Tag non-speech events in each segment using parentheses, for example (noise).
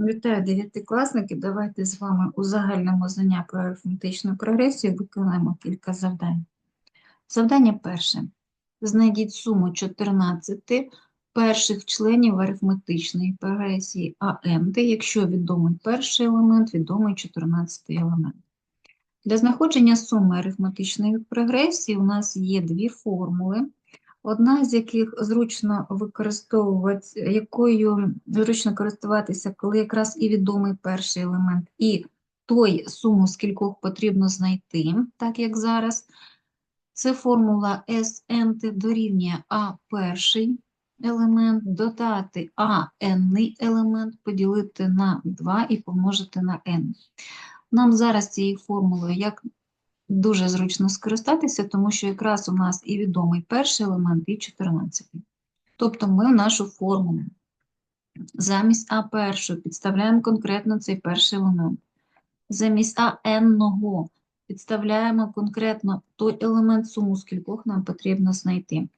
Вітаю дев'ятикласники. Давайте з вами у загальному знання про арифметичну прогресію виконаємо кілька завдань. Завдання перше. Знайдіть суму 14 перших членів арифметичної прогресії АМ, де якщо відомий перший елемент, відомий 14 елемент. Для знаходження суми арифметичної прогресії у нас є дві формули одна з яких зручно використовувати, якою зручно користуватися, коли якраз і відомий перший елемент, і той суму, скількох потрібно знайти, так як зараз. Це формула SN дорівнює А перший елемент, додати А n елемент, поділити на 2 і помножити на n. Нам зараз цією формулою як дуже зручно скористатися, тому що якраз у нас і відомий перший елемент, і 14. Тобто ми в нашу формулу замість А першого підставляємо конкретно цей перший елемент. Замість А n підставляємо конкретно той елемент суму, скількох нам потрібно знайти.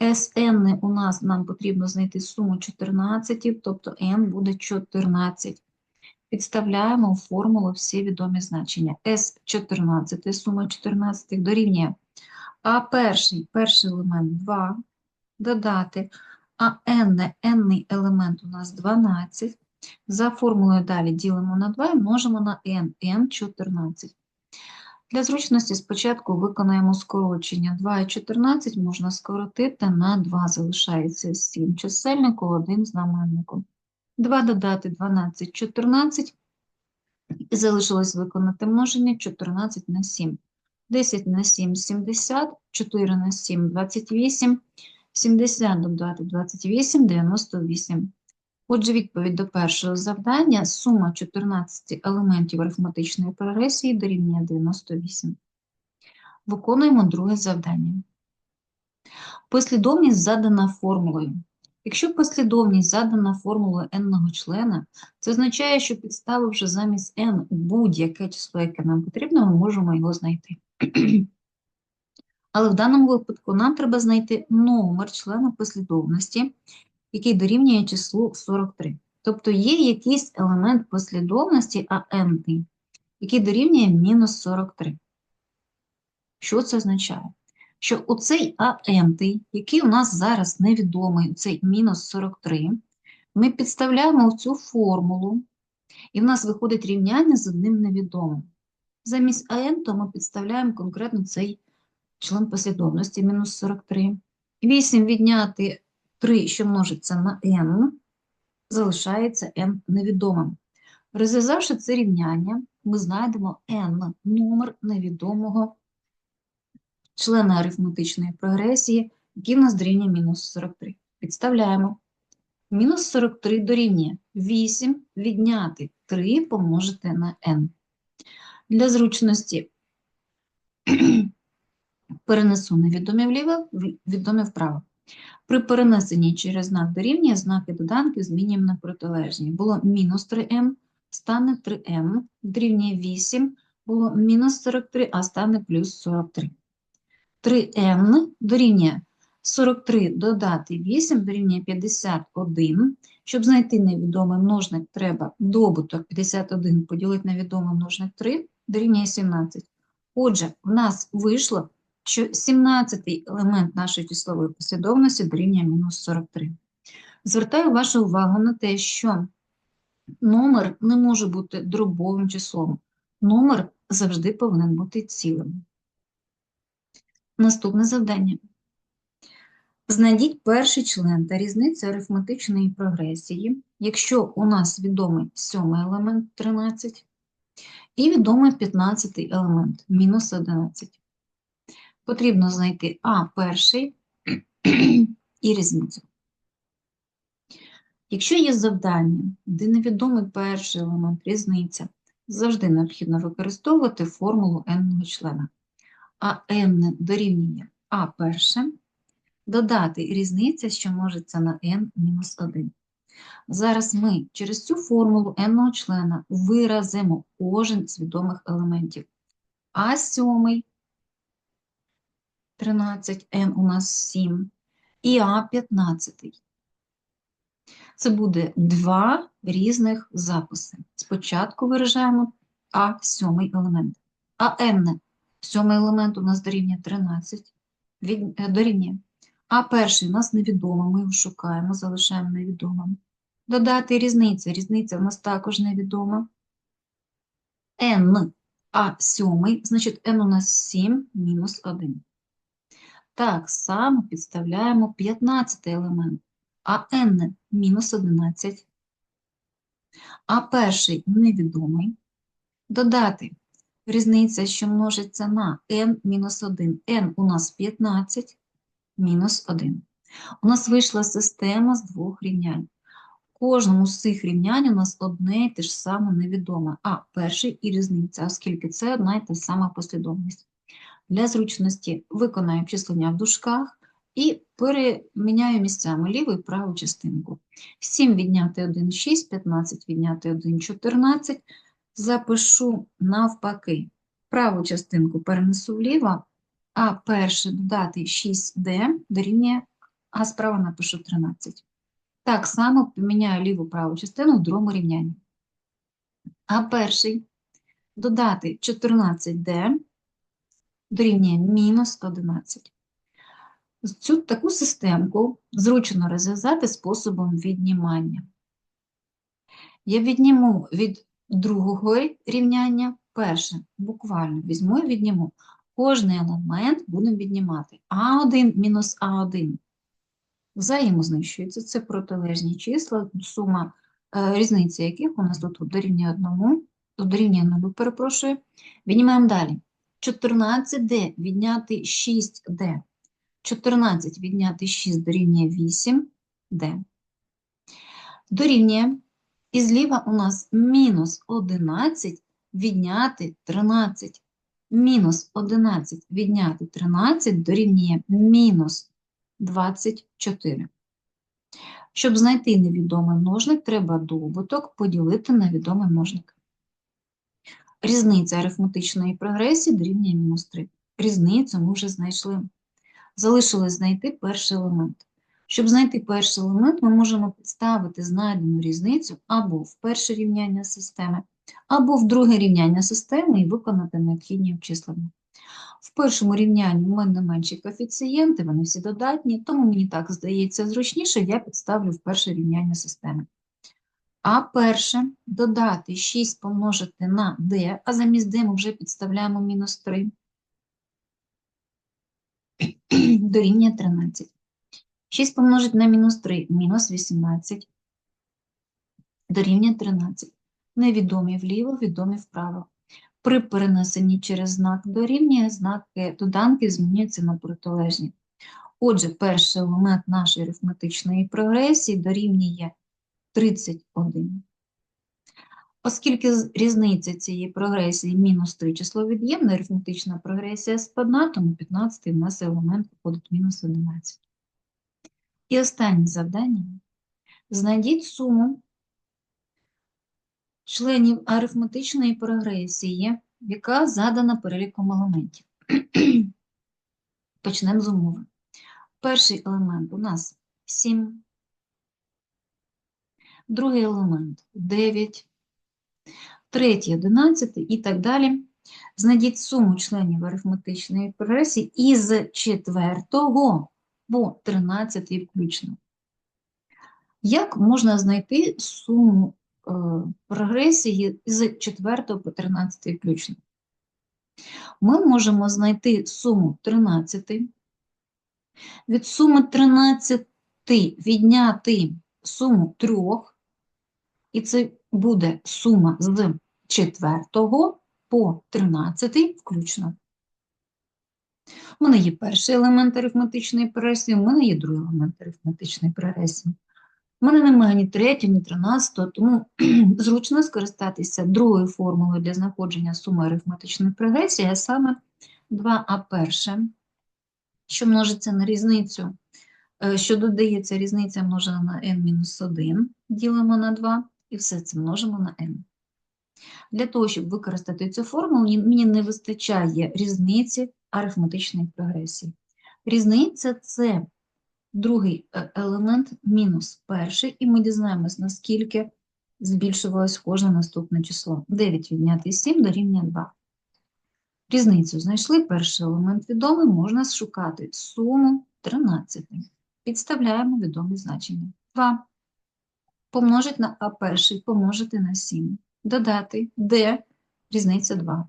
Sn у нас нам потрібно знайти суму 14, тобто n буде 14 підставляємо в формулу всі відомі значення. С14, сума 14 дорівнює А перший, перший елемент 2, додати, а n, елемент у нас 12. За формулою далі ділимо на 2 і множимо на n, n 14. Для зручності спочатку виконаємо скорочення. 2 і 14 можна скоротити на 2, залишається 7 чисельнику, 1 знаменнику. 2 додати 12, 14. І залишилось виконати множення 14 на 7. 10 на 7 – 70, 4 на 7 – 28, 70 додати 28 – 98. Отже, відповідь до першого завдання. Сума 14 елементів арифметичної прогресії дорівнює 98. Виконуємо друге завдання. Послідовність задана формулою. Якщо послідовність задана формулою n члена, це означає, що підставивши замість n будь-яке число, яке нам потрібно, ми можемо його знайти. (clears throat) Але в даному випадку нам треба знайти номер члена послідовності, який дорівнює числу 43. Тобто є якийсь елемент послідовності AN, який дорівнює мінус 43. Що це означає? Що оцей АМ, який у нас зараз невідомий, цей мінус 43, ми підставляємо в цю формулу, і в нас виходить рівняння з одним невідомим. Замість АН, то ми підставляємо конкретно цей член послідовності мінус 43. 8 відняти 3, що множиться на n, залишається n невідомим. Розв'язавши це рівняння, ми знайдемо n номер невідомого члена арифметичної прогресії, який в нас дорівнює мінус 43. Підставляємо. Мінус 43 дорівнює 8 відняти 3 помножити на n. Для зручності (clears throat) перенесу невідомі вліво, відомі вправо. При перенесенні через знак дорівнює знаки доданків змінюємо на протилежні. Було мінус 3m, стане 3m, дорівнює 8, було мінус 43, а стане плюс 43. 3n дорівнює 43 додати 8 дорівнює 51. Щоб знайти невідомий множник, треба добуток 51 поділити на відомий множник 3 дорівнює 17. Отже, в нас вийшло, що 17-й елемент нашої числової послідовності дорівнює мінус 43. Звертаю вашу увагу на те, що номер не може бути дробовим числом. Номер завжди повинен бути цілим. Наступне завдання. Знайдіть перший член та різницю арифметичної прогресії, якщо у нас відомий сьомий елемент 13 і відомий 15 елемент мінус 11. Потрібно знайти А перший (clears throat) і різницю. Якщо є завдання, де невідомий перший елемент різниця, завжди необхідно використовувати формулу n члена а n дорівнює а перше, додати різниця, що можеться на n-1. Зараз ми через цю формулу n члена виразимо кожен з відомих елементів. А 7 13, n у нас 7, і А 15. Це буде два різних записи. Спочатку виражаємо А сьомий елемент. А n сьомий елемент у нас дорівнює 13, від, е, дорівнює. А перший у нас невідомий, ми його шукаємо, залишаємо невідомим. Додати різниця. Різниця у нас також невідома. n, а сьомий, значить n у нас 7 мінус 1. Так само підставляємо 15 елемент, а n мінус 11, а перший невідомий. Додати різниця, що множиться на n мінус 1. n у нас 15 мінус 1. У нас вийшла система з двох рівнянь. В кожному з цих рівнянь у нас одне і те ж саме невідоме, а перший і різниця, оскільки це одна і та сама послідовність. Для зручності виконаю числення в дужках і переміняю місцями ліву і праву частинку. 7 відняти 1 – 6, 15 відняти 1 – 14. Запишу навпаки. Праву частинку перенесу вліво, а перше додати 6D дорівнює, а справа напишу 13. Так само поміняю ліву праву частину в другому рівнянні. А перший додати 14D дорівнює мінус 11. Цю таку системку зручно розв'язати способом віднімання. Я відніму від другого рівняння перше, буквально візьму і відніму. Кожний елемент будемо віднімати. А1 мінус А1 взаємознищується. Це протилежні числа, сума е, різниці яких у нас тут дорівнює 1, тут дорівнює 0, перепрошую. Віднімаємо далі. 14D відняти 6D. 14 відняти 6 дорівнює 8D. Дорівнює. І зліва у нас мінус 11 відняти 13. Мінус 11 відняти 13 дорівнює мінус 24. Щоб знайти невідомий множник, треба добуток поділити на відомий множник. Різниця арифметичної прогресії дорівнює мінус 3. Різницю ми вже знайшли. Залишилось знайти перший елемент. Щоб знайти перший елемент, ми можемо підставити знайдену різницю або в перше рівняння системи, або в друге рівняння системи і виконати необхідні обчислення. В першому рівнянні у мене менші коефіцієнти, вони всі додатні, тому мені так здається зручніше, я підставлю в перше рівняння системи. А перше додати 6 помножити на d, а замість d ми вже підставляємо мінус 3, (clears throat) дорівнює 13. 6 помножити на мінус 3, мінус 18, дорівнює 13. Невідомі вліво, відомі вправо. При перенесенні через знак дорівнює, знаки доданки змінюються на протилежні. Отже, перший елемент нашої арифметичної прогресії дорівнює 31. Оскільки різниця цієї прогресії мінус 3 число від'ємна, арифметична прогресія складна, тому 15 у нас елемент виходить мінус 11. І останнє завдання. Знайдіть суму членів арифметичної прогресії, яка задана переліком елементів. (clears throat) Почнемо з умови. Перший елемент у нас 7, другий елемент 9, третій 11 і так далі. Знайдіть суму членів арифметичної прогресії із четвертого по 13 включно. Як можна знайти суму е, прогресії з 4 по 13 включно? Ми можемо знайти суму 13, від суми 13 відняти суму 3, і це буде сума з 4 по 13 включно. У мене є перший елемент арифметичної прогресії, у мене є другий елемент арифметичної прогресії. У мене немає ні третього, ні тринадцятого, тому (clears throat) зручно скористатися другою формулою для знаходження суми арифметичної прогресії, а саме 2а перше, що множиться на різницю, е, що додається різниця множена на n-1, ділимо на 2, і все це множимо на n. Для того, щоб використати цю формулу, мені не вистачає різниці арифметичної прогресії. Різниця це другий е- елемент мінус перший, і ми дізнаємось, наскільки збільшувалось кожне наступне число. 9 відняти 7 дорівнює 2. Різницю знайшли, перший елемент відомий, можна шукати суму 13. Підставляємо відомі значення. 2 помножить на А перший, помножити на 7. Додати D, різниця 2.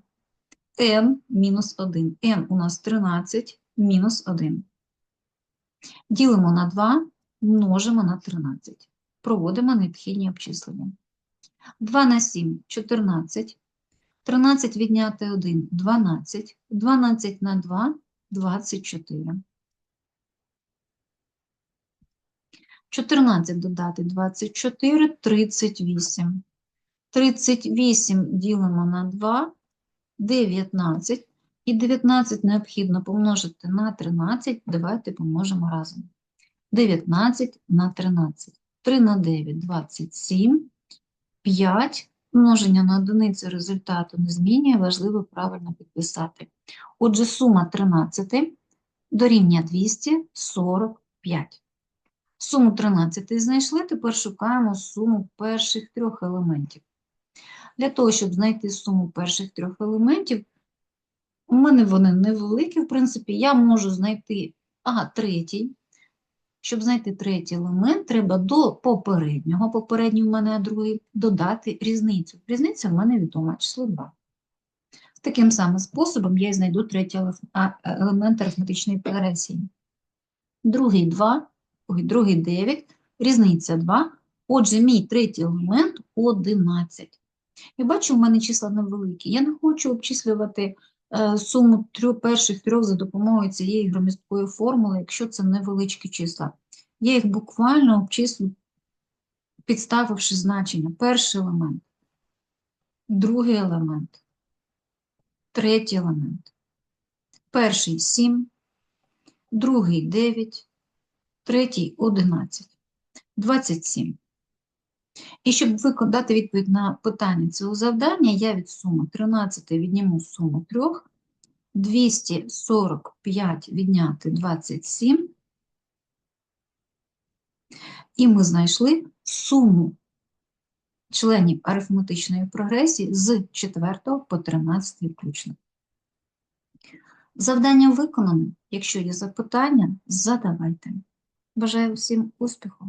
N мінус 1. n у нас 13 мінус 1. Ділимо на 2, множимо на 13. Проводимо необхідні обчислення. 2 на 7 – 14. 13 відняти 1 – 12. 12 на 2 – 24. 14 додати 24 – 38. 38 ділимо на 2 – 19. І 19 необхідно помножити на 13. Давайте помножимо разом. 19 на 13. 3 на 9 – 27. 5. Множення на одиницю результату не змінює, важливо правильно підписати. Отже, сума 13 дорівнює 245. Суму 13 знайшли, тепер шукаємо суму перших трьох елементів. Для того, щоб знайти суму перших трьох елементів, у мене вони невеликі, в принципі, я можу знайти, ага, третій. Щоб знайти третій елемент, треба до попереднього, попередній у мене, а другий, додати різницю. Різниця в мене відома, число 2. Таким самим способом я і знайду третій елемент арифметичної прогресії. Другий 2, ой, другий 9, різниця 2. Отже, мій третій елемент 11. Я бачу, в мене числа невеликі. Я не хочу обчислювати е, суму трьох, перших трьох за допомогою цієї громісткої формули, якщо це невеличкі числа. Я їх буквально обчислю, підставивши значення. Перший елемент, другий елемент, третій елемент. Перший 7, другий 9, третій 11, 27. І щоб дати відповідь на питання цього завдання, я від суми 13 відніму суму 3, 245 відняти 27, і ми знайшли суму членів арифметичної прогресії з 4 по 13 включно. Завдання виконано. Якщо є запитання, задавайте. Бажаю всім успіху!